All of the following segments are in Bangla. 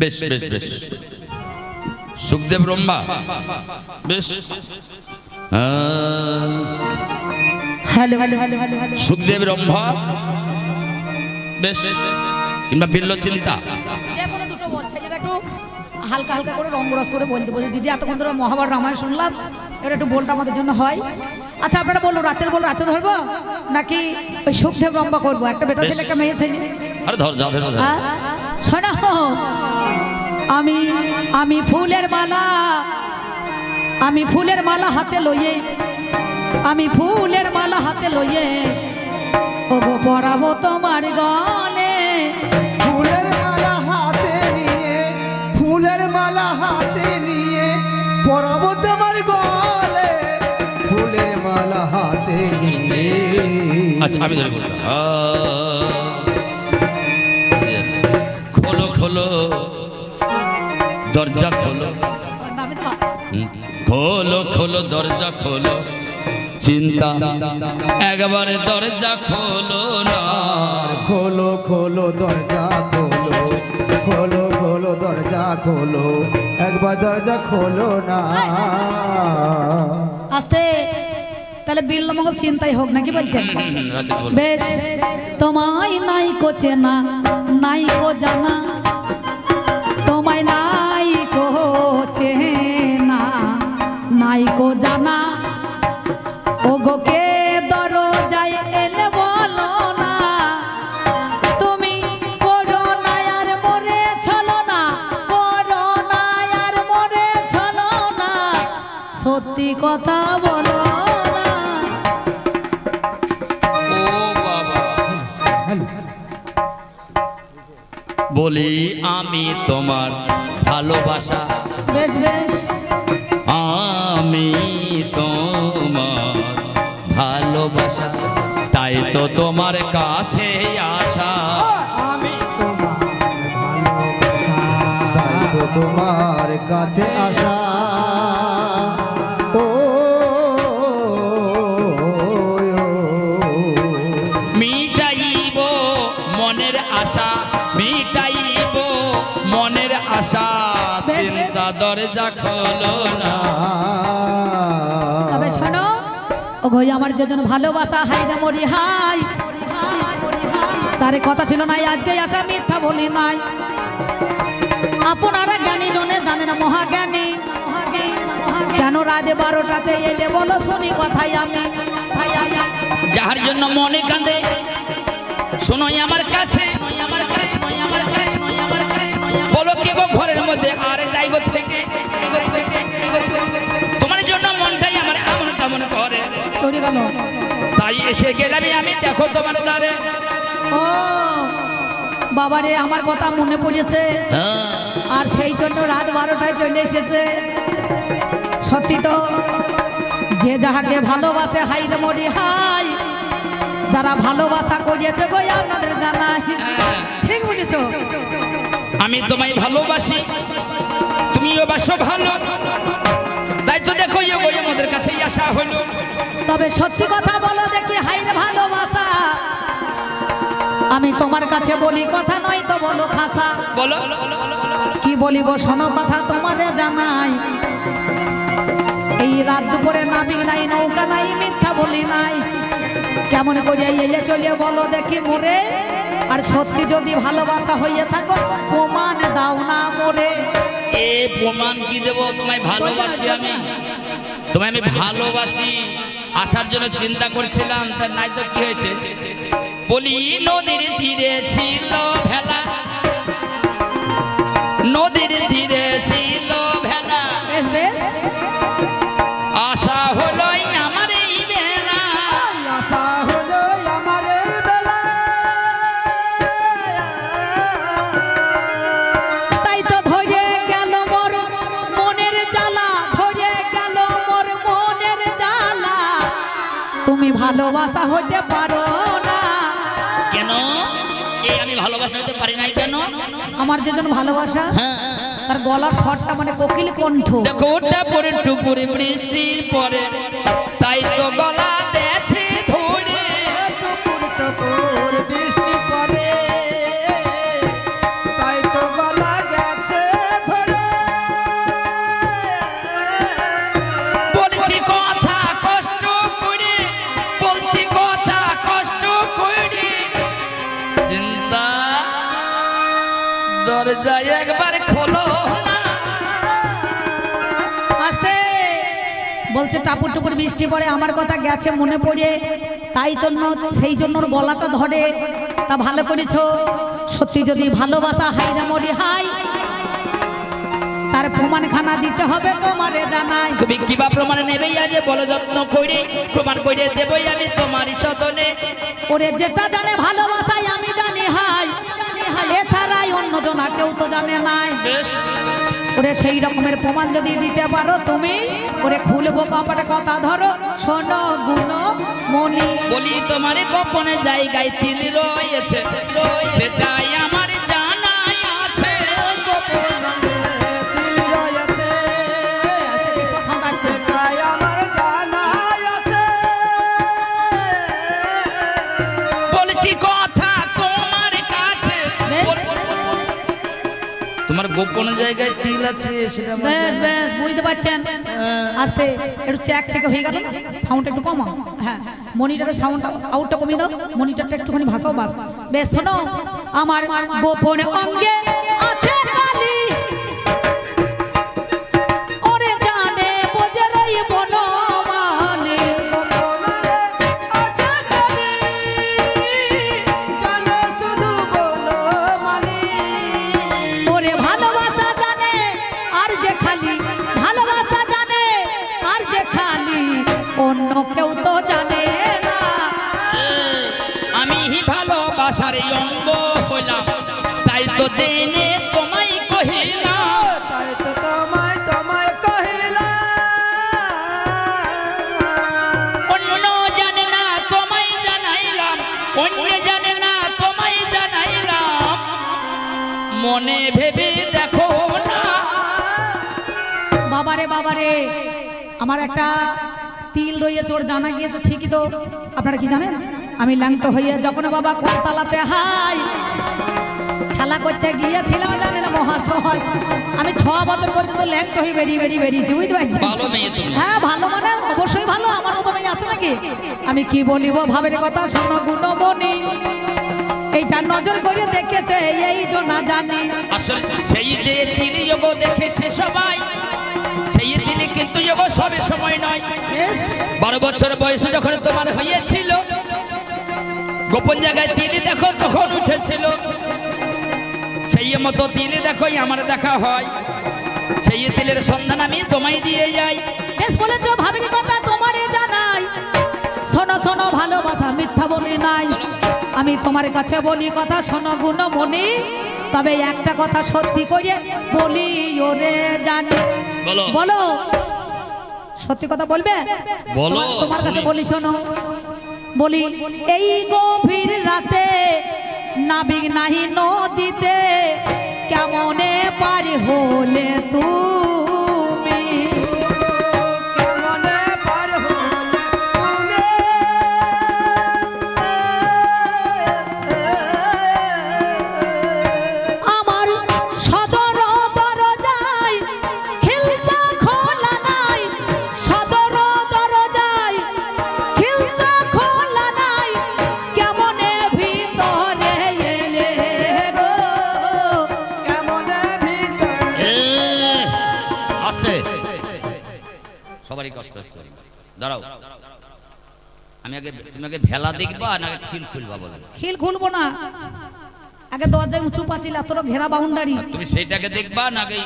বেশ বেশ বেশ সুখদেব রম্বা। বেশ। Hello hello Sukhdev Rambha. বেশ। কিংবা বিল্ল চিন্তা হালকা হালকা করে রঙ্গরস করে বলতে বলছে। দিদি এতক্ষণ ধরে মহাভারত রামায়ণ শুনলাম এটা একটু বলটা আমাদের জন্য হয়। আচ্ছা আপনারা বলুন রাতের বল রাতে ধরবো? নাকি ওই সুখদেব রম্বা করব? একটা বেটা ছেলে একটা মেয়ে ছেলে। আরে ধর যা ধর ধর। শোনো আমি আমি ফুলের মালা আমি ফুলের মালা হাতে লইয়ে আমি ফুলের মালা হাতে লইয়ে ওগো পরাবো তোমার গলে। ফুলের মালা হাতে নিয়ে ফুলের মালা হাতে নিয়ে পরাবো তোমার গলে। ফুলের মালা হাতে নিয়ে। আচ্ছা আমি ধরে বললাম। খোলো। দরজা খোলো। খোলো খোলো দরজা খোলো। চিন্তা। একবারে দরজা খোলো না। খোলো খোলো দরজা খোলো। খোলো খোলো দরজা খোলো। একবার দরজা খোলো না। আস্তে। তাহলে বিল্লমঙ্গল চিন্তাই হোক নাকি বলছেন? বেশ তোমায় নাই কো চেনা নাই কো জানা। তোমায় নাই কো চেনা, নাই কো জানা। ও গো কে দরজায় এলে বলো না। তুমি করো না আর মরে ছলো না করো না আর মরে ছলো না। সত্যি কথা বলি আমি তোমার ভালোবাসা। বেশ বেশ। আমি তোমার ভালোবাসা। তাই তো তোমার কাছে আসা। আমি তোমার ভালোবাসা। তাই তো তোমার কাছে আসা। আশা বেশ, বেশ। চিন্তা দরজা খোলো না। তবে শোনো আমার যেজন ভালোবাসা হাই রে মরি হাই তারে কথা ছিল নাই আজকে আসা মিথ্যা বলি নাই। আপনারা জ্ঞানী জনে জানে না মহাজ্ঞানী। কেন রাতে বারোটাতে এলে বলো শুনি কথাই আমি। যাহার জন্য মনে কাঁদে শোনোই আমার কাছে। বলো কে গো ঘরের মধ্যে? আর যাই গো থেকে। তোমার জন্য মনটাই আমার এমন তেমন করে। তাই এসে গেলাম আমি দেখো তোমার দ্বারে। ও বাবারে আমার কথা মনে পড়েছে। হ্যাঁ, আর সেই জন্য রাত বারোটায় চলে এসেছে। সত্যি তো যে যাহাকে ভালোবাসে হাই মরি হাই। যারা ভালোবাসা করিয়েছে গই আপনাদের জানাই। হ্যাঁ। ঠিক বুঝেছ আমি তোমায় ভালোবাসি তুমিও বাসো ভালো। তাই তো দেখো ইয়ে আমাদের কাছেই আসা হলো। তবে সত্যি কথা বলো দেখি হাই রে ভালোবাসা। আমি তোমার কাছে বলি কথা নয় তো বলো খাসা। বলো। কি বলিব শোনো কথা তোমারে জানাই। এই রাত দুপুরে নাবিক নাই নৌকা নাই মিথ্যা বলি নাই। কেমন করিয়া এলে চলিয়ে বলো দেখি মোরে আর সত্যি যদি ভালোবাসা হইয়া থাকো প্রমাণ দাও না মোরে। এ প্রমাণ কি দেব? তোমায় ভালোবাসি আমি। তোমায় আমি ভালোবাসি আসার জন্য চিন্তা করছিলাম তার নাই তো কি হয়েছে? বলি নদীর তীরে ছিল ভালোবাসা হতে পারো না। কেন? এই আমি ভালোবাসা হতে পারি নাই কেন? আমার যেজন ভালোবাসা হ্যাঁ। তার গলার স্বরটা মানে কোকিল কণ্ঠ। দেখো ওটা পরে টুপুরে বৃষ্টি পরে। দরজায় একবার খোলো। আস্তে। বলছে টাপুর টুপুর বৃষ্টি পড়ে আমার কথা গেছে মনে পড়ে। তাই তো সেই জন্য গলাটা ধরে। তা ভালো করেছ। সত্যি যদি ভালোবাসা হাই না মরি হাই তার প্রমাণখানা দিতে হবে তোমারে জানাই। তুমি কিবা প্রমাণ নেবেই আজ বলো যত্ন করে প্রমাণ করে দেবই আমি তোমারই সদনে। ওরে যেটা জানে ভালোবাসাই আমি কেউ তো জানে নাই। বেশ। ওরে সেই রকমের প্রমাণ যদি দিতে পারো তুমি ওরে খুলবো কপাটে কথা ধরো। শোনো গুণ মনি বলি তোমার গোপনে জায়গায় তিল রয়েছে। সেটাই আমার গোপন জায়গায় তিল আছে সেটা বেশ বেশ বুঝতে পারছেন? আস্তে একটু চেক চেক হয়ে গেল সাউন্ড একটু কমা হ্যাঁ মনিটরের সাউন্ড আউটটা কমিয়ে দাও। মনিটরটা একটুখানি ভাসাও বাস। বেশ শোনো আমার গোপন অঙ্গে আছে। তো জেনে তোমায় কহিলাম। তাই তো তোমায় তোমায় কহিলাম। অন্য জানে না তোমায় জানাইলাম অন্য জানে না তোমায় জানাইলাম। মনে ভেবে দেখো না। বাবারে বাবারে আমার একটা তিল রয়েছে ওর জানা গিয়েছে ঠিকই তো। আপনারা কি জানেন? আমি ল্যাংটো হইয়া যখন বাবা কোলতালাতে হাই খেলা করতে গিয়েছিলাম জানেন মহাশয়। আমি ছ বছর পর্যন্ত ল্যাংটো হয়ে বেরিয়ে বেরিয়ে বেরিয়েছি বুঝতে পারছি ভালো হ্যাঁ ভালো মানে অবশ্যই ভালো আমার মতো মেয়ে আছে নাকি? আমি কি বলিব ভাবের কথা শোনো গুণমণি এইটা নজর করে দেখেছে এই জন্য জানি। আসলে সেই যে তিনি যোগ দেখেছে সবাই সেই তিনি কিন্তু যোগ সবে সময় নয়। বারো বছর বয়সে যখন তোমার হয়েছিল গোপন জায়গায় তিনি দেখো তখন উঠেছিল। সেই মতো তিলে দেখো আমার দেখা হয়। সেই তিলের সন্ধান আমি তোমায় দিয়ে যাই। বেশ বলেছ ভাবিনি কথা তোমারে জানাই। শোনো শোনো ভালোবাসা মিথ্যা বলি নাই। আমি তোমার কাছে বলি কথা শোনো গুণ মনি তবে একটা কথা সত্যি করে বলি ওরে জানি। বলো। বলো। সত্যি কথা বলবে? বলো, তোমার- তোমার কাছে বলি শোনো। বলি এই গভীর রাতে নাবিক নাহি নদীতে কেমনে পারি হলে তুমি সবারই কষ্ট হচ্ছে। দাঁড়াও। আমি আগে তুমি আগে ভেলা দেখবা না আগে খিল খুলবা বলো। খিল খুলবো না। আগে দরজায় উঁচু পাঁচিল এত ঘেরা বাউন্ডারি। তুমি সেইটাকে দেখবা না আগে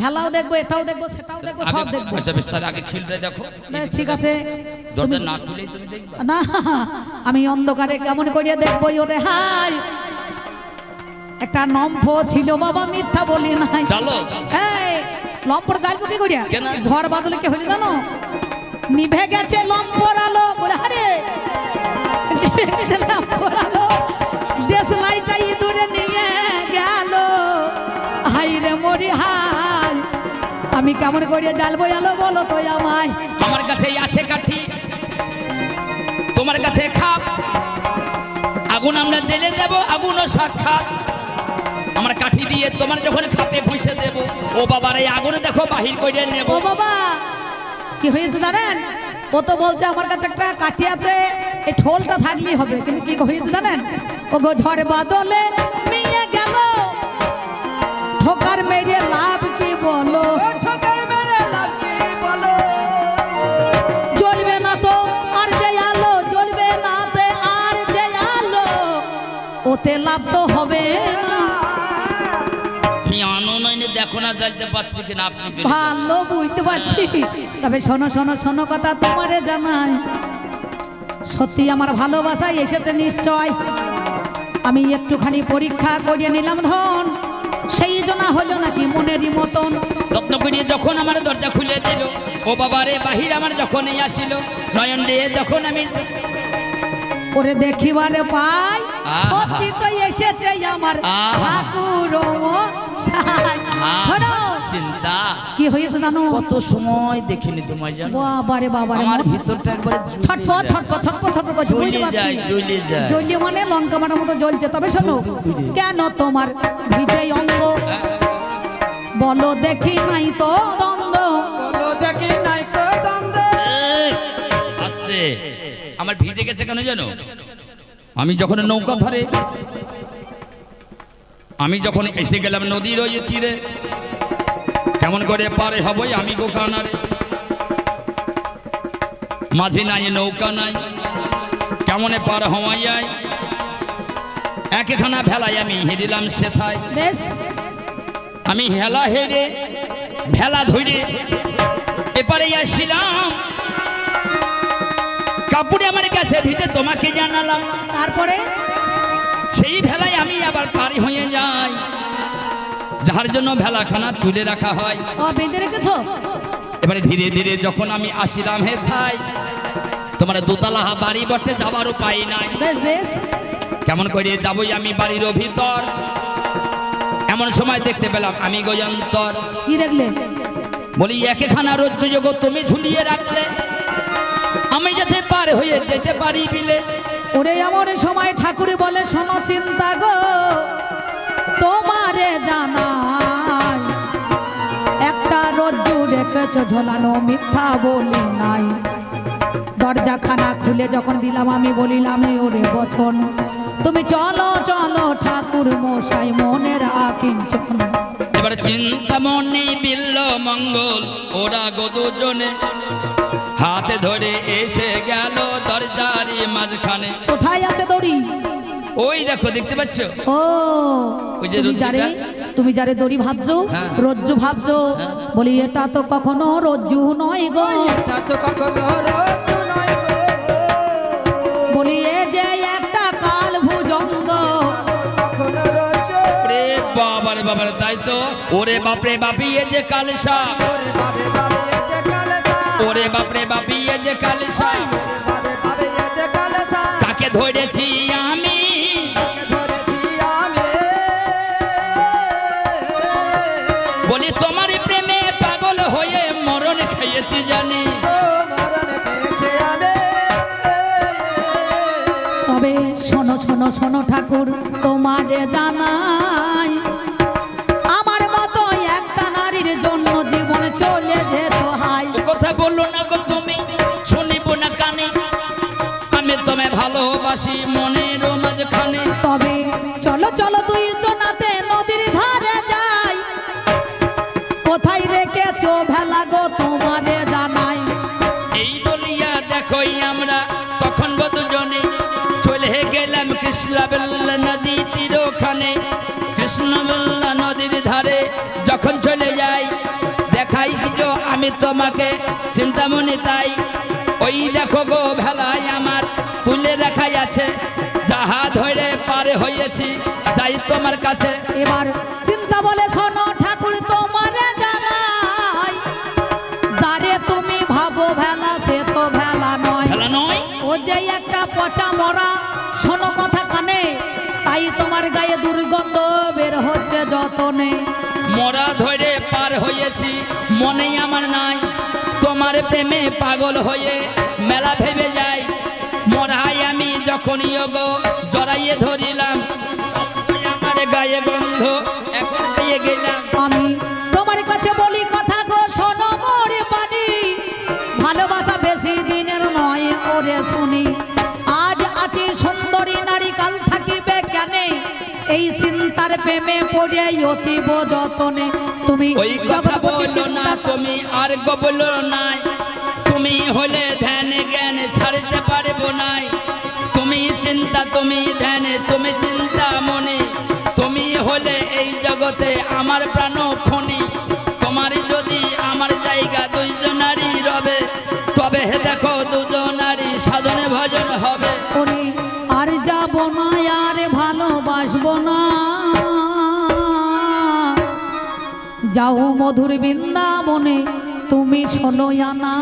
ভেলাও দেখব এটাও দেখব সেটাও দেখব সব দেখব। আচ্ছা বেশ তাহলে আগে খিলটা দেখো। ঠিক আছে। দরজা না খুলেই তুমি দেখবা। না আমি অন্ধকারে কেমন করিয়া দেখব ওরে হাই একটা নম্ফ ছিল বাবা মিথ্যা বলি নাই। চলো। এই লম্পর জ্বালবো কি করিয়া? কেন? ঝড় বাদলে কি হইল জানো? নিভে গেছে লম্পর আলো। বলে হারে নিভে গেছে লম্পর আলো। লাইটা ইঁদুরে নিয়ে গেল। হাই রে মরি হাই আমি কেমন করিয়া জ্বালবো আলো বলো তো আমায়? আমার কাছে আছে কাঠি তোমার কাছে খাপ। আগুন আমরা জেলে দেব আগুনও সাক্ষাৎ। আমার কাঠি দিয়ে তোমার যখন খাতে বসে দেব ও বাবার এই আগুনে দেখো বাহির করে নেব। ও বাবা কি হয়েছে জানেন? ও তো বলছে আমার কাছে একটা কাঠি আছে এই ঠোলটা থাকলেই হবে কিন্তু কি হয়েছে জানেন? ও গো ঝড় বাদলে নিয়ে গেল। ঠোকার মেরে লাভ কি বলো? চলবে না তো আর যে আলো চলবে না আর যে ওতে লাভ তো হবে না। জ্বালতে পারছি কিনা আপনি ভালো বুঝতে পারছি। তবে শোনো শোনো শোনো কথা তোমারে জানাই। সত্যি আমার ভালোবাসায় এসেছে নিশ্চয়। আমি একটুখানি পরীক্ষা করিয়ে নিলাম ধন। সেই জন্য হলো নাকি মনেরই মতন। যত্ন করিয়ে যখন আমার দরজা খুলে দিল ও বাবারে বাহির আমার যখন এই আসিল নয়ন দিয়ে যখন আমি ওরে দেখিবারে পাই। সত্যি তো এসেছে আমার ঠাকুর চিন্তা। কি হয়েছে জানো? কত সময় দেখিনি তোমায় জানো? বাবারে বাবারে আমার ভিতরটা একবারে ছটফট ছটফট ছটফট ছটফট করছে বুঝতে পারছি জ্বলে যায় জ্বলে মানে লঙ্কা মাটার মতো জ্বলছে। তবে শোনো কেন তোমার বিজয় অঙ্গ? বলো দেখি নাই তো দ্বন্দ্ব। বলো দেখি নাই কো দ্বন্দ্ব। আস্তে। আমার ভিজে গেছে কেন জানো? আমি যখন নৌকা ধরে আমি যখন এসে গেলাম নদীর ওই তীরে কেমন করে পারে হবই আমি গোকানারে? মাঝে নাই নৌকা নাই কেমনে পার হওয়াই যায় একখানা ভেলায় আমি হেরিলাম সেথায়। আমি হেলা হেরে ভেলা ধরে এপারে আসিলাম। কাপড়ে আমার কাছে ভিজে তোমাকে জানালাম। তারপরে? আবার পারি হয়ে যাই যার জন্য ভেলাখানা তুলে রাখা হয়। বেঁধে রেখেছো? এবারে ধীরে ধীরে যখন আমি আসিলাম হে থাই তোমার দোতলা বাড়ি বটে যাবার উপায় নাই। কেমন করে যাবই আমি বাড়ির ভিতর এমন সময় দেখতে পেলাম আমি গয়ন্তর। কি দেখলে? বলি একেখানা রজ্জ যোগ তুমি ঝুলিয়ে রাখলে। আমি যাতে পার হয়ে যেতে পারি বিলে। ওরে এমন সময় ঠাকুরে বলে, শোনো চিন্তা গো, তোমারে জানাই, একটা রজ্জু রেখেছো ঝোলানো মিথ্যা বলি নাই। দরজাখানা খুলে যখন দিলাম, আমি বলিলাম ওরে বচন, তুমি চলো চলো ঠাকুর মশাই মনের আকিঞ্চন এবার চিন্তা মনে বিল্ল মঙ্গল, ওরা গদুজনে হাতে ধরে এসে গেল দরজারি মাঝখানে। কোথায় আছে দড়ি? ওই দেখো দেখতে পাচ্ছ? ও ওই যে তুমি যারে তুমি যারে দড়ি ভাবছ হ্যাঁ। রজ্জু ভাবছ হ্যাঁ। বলি এটা তো কখনো রজ্জু নয় গো। এটা তো কখনো রোজ নয় গো। বলি এ যে একটা কাল ভুজঙ্গ কখনো রোজ রে বাবারে বাবারে তাই তো? ওরে বাপরে বাপি এ যে কাল সাপ ওরে কালসা ওরে বাপরে বাপি এ যে কালসা। তাকে ধরেছি আমি। বলি তোমার প্রেমে পাগল হয়ে মরণ খেয়েছি জানি। তবে শোনো শোনো শোনো ঠাকুর তোমারে জানাই তীরখানে কৃষ্ণবেল্লা নদীর ধারে যখন চলে যাই, দেখাই যে আমি তোমাকে, চিন্তামণি তাই। ওই দেখো গো ভেলাই আমার তুলে দেখাই আছে, যাহা ধরে পারে হয়েছি, যাই তোমার কাছে। এবার চিন্তা বলে শোনো যে একটা পচা মরা শোনো কথা কানে তাই তোমার গায়ে দুর্গন্ধ বের হচ্ছে যতনে। মরা ধরে পার হয়েছি মনে আমার নাই তোমার প্রেমে পাগল হয়ে মেলা ভেবে যাই। মরাই আমি যখন গো জড়াইয়ে ধরিলাম আমার গায়ে গন্ধ এখন পেয়ে গেলাম। আমি তোমার কাছে বলি কথা গো শোনো মোরে পানি ভালোবাসা ওরে শুনি। আজ আছি সুন্দরী নারী কাল থাকিবে কেনে? এই চিন্তার প্রেমে পড়ে অতীব যতনে। তুমি ওই কথা বলো না চিন্তা- তুমি আর গো বলো নাই। তুমি হলে ধ্যান জ্ঞান ছাড়তে পারব নাই। তুমি চিন্তা তুমি ধ্যানে তুমি চিন্তা মনে। তুমি হলে এই জগতে আমার প্রাণ খনি। তোমার যদি আমার জায়গা দুইজনারই রবে তবে দেখো দুজনারই যাও মধুর বৃন্দাবনে তুমি শোনো আনা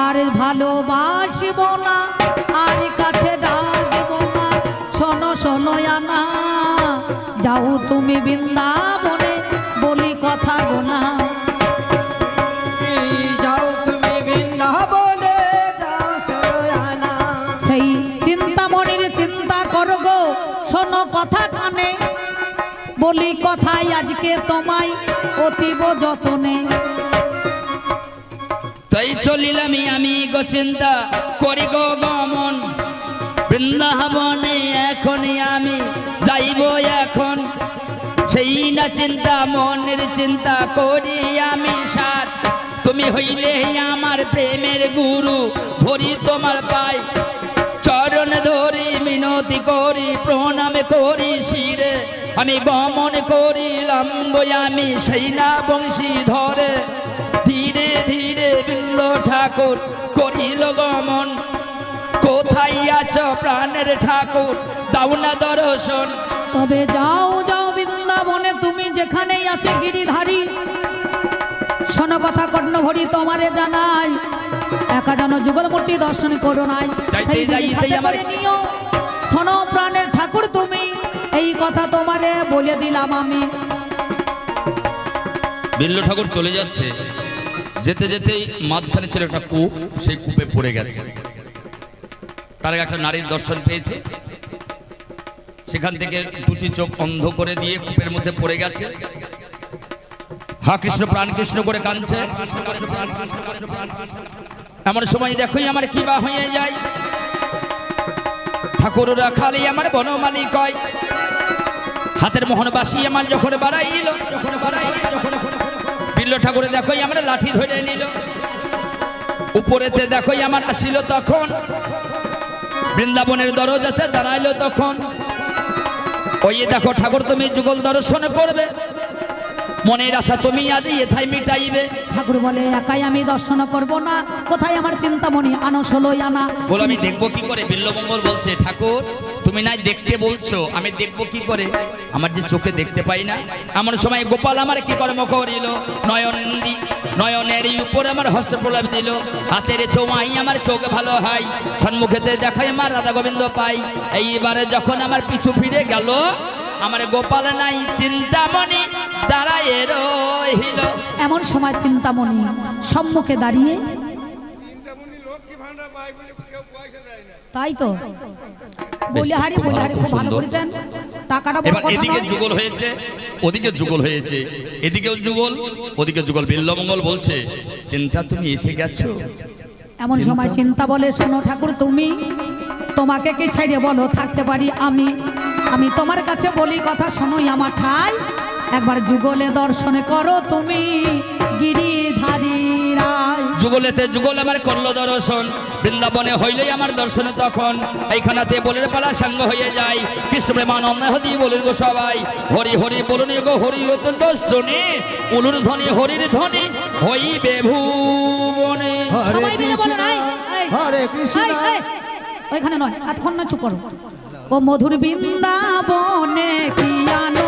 আর ভালোবাসব না আর কাছে ডাকব না। শোনো শোনো আনা যাও তুমি বৃন্দাবনে বলি কথা গোনা। যাও তুমি বৃন্দাবনে সেই চিন্তামণির চিন্তা করো গো আজকে তোমায় অতীব যতনে। তাই চলিলাম আমি গো চিন্তা, করি গো গমন। বৃন্দাবনে এখনই আমি যাইব এখন। সেই না চিন্তা, মনের চিন্তা করি আমি সার। তুমি হইলে আমার প্রেমের গুরু, ধরি তোমার পাই চরণ ধরি মিনতি করি প্রণাম করি শিরে। আমি গমন করিলাম আমি সেই না বংশী ধরে। ধীরে ধীরে বিল্ল ঠাকুর করিল গমন। কোথায় আছ প্রাণের ঠাকুর? দাও না দর্শন। তবে যাও যাও বৃন্দাবনে তুমি যেখানেই আছে গিরিধারী। শোনো কথা কর্ণ ভরি তোমারে জানাই। একা যেন যুগল মূর্তি দর্শন করো নাই। যাইতে সেই নিও। ঠাকুর, তুমি এই কথা তোমারে বলে দিলাম আমি। বিল্ল ঠাকুর চলে যাচ্ছে। যেতে যেতেই মাঝখানে ছিল একটা কূপ, সেই কূপে পড়ে গেছে। তার একটা নারীর দর্শন পেয়েছে। সেখান থেকে দুটি চোখ অন্ধ করে দিয়ে কূপের মধ্যে পড়ে গেছে। হা কৃষ্ণ, প্রাণ কৃষ্ণ করে কাঁদছে। এমন সময় দেখোই আমার কি বা হয়ে যায়। ঠাকুররা খালি আমার বনমালী কয়। হাতের মোহনবাসী আমার যখন যখন বাড়াইল, বিল্ল ঠাকুরে দেখোই আমার লাঠি ধরে নিল। উপরেতে দেখোই আমার আসিল তখন, বৃন্দাবনের দরজাতে দাঁড়াইলো তখন। ওই দেখো ঠাকুর তুমি যুগল দর্শন করবে মনের আশা তুমি আজ এথাই মিটাইবে। ঠাকুর বলে একাই আমি দর্শন করব না। কোথায় আমার চিন্তামণি? আনো ষোলোই আনা। বলো আমি দেখব কি করে? বিল্লমঙ্গল বলছে ঠাকুর তুমি নাই দেখতে বলছো আমি দেখব কি করে? আমার যে চোখে দেখতে পাই না। এমন সময় গোপাল আমার কি কর্ম করিল? নয়নন্দি নয়নের উপর আমার হস্ত প্রলাপ দিল। হাতের ছোঁয়াই আমার চোখ ভালো হয়। সন্মুখেতে দেখাই আমার রাধা গোবিন্দ পাই। এইবারে যখন আমার পিছু ফিরে গেল আমার গোপাল নাই চিন্তামণি দাঁড়ায় রহিল এমন সময় চিন্তামণি সম্মুখে দাঁড়িয়ে তাই তো? বলিহারি বলিহারি খুব ভালো করেছেন। টাকাটা এবার এদিকে যুগল হয়েছে ওদিকে যুগল হয়েছে এদিকেও যুগল ওদিকে যুগল বিল্লমঙ্গল বলছে চিন্তা তুমি এসে গেছো? এমন সময় চিন্তা বলে শোনো ঠাকুর তুমি তোমাকে কি ছেড়ে বলো থাকতে পারি আমি? আমি তোমার কাছে বলি কথা শোনোই আমার ঠাই। একবার যুগলে দর্শনে করো তুমি গিরিধারী রায়। যুগলেতে যুগল আমার করল দর্শন বৃন্দাবনে হইলেই আমার দর্শনে তখন। এইখানাতে বলের পালা সাঙ্গ হয়ে যায় কৃষ্ণ প্রেমানন্দ হদি বলুন গো সবাই। হরি হরি বলুন গো হরি শুনি উলুর ধ্বনি হরির ধ্বনি হইবে ভুবনে। হরে সবাই মিলে বলো, কৃষ্ণ হরে কৃষ্ণ। ওইখানে নয় এতক্ষণ না চুপ করো। ও মধুর বৃন্দাবনে কি আনন্দ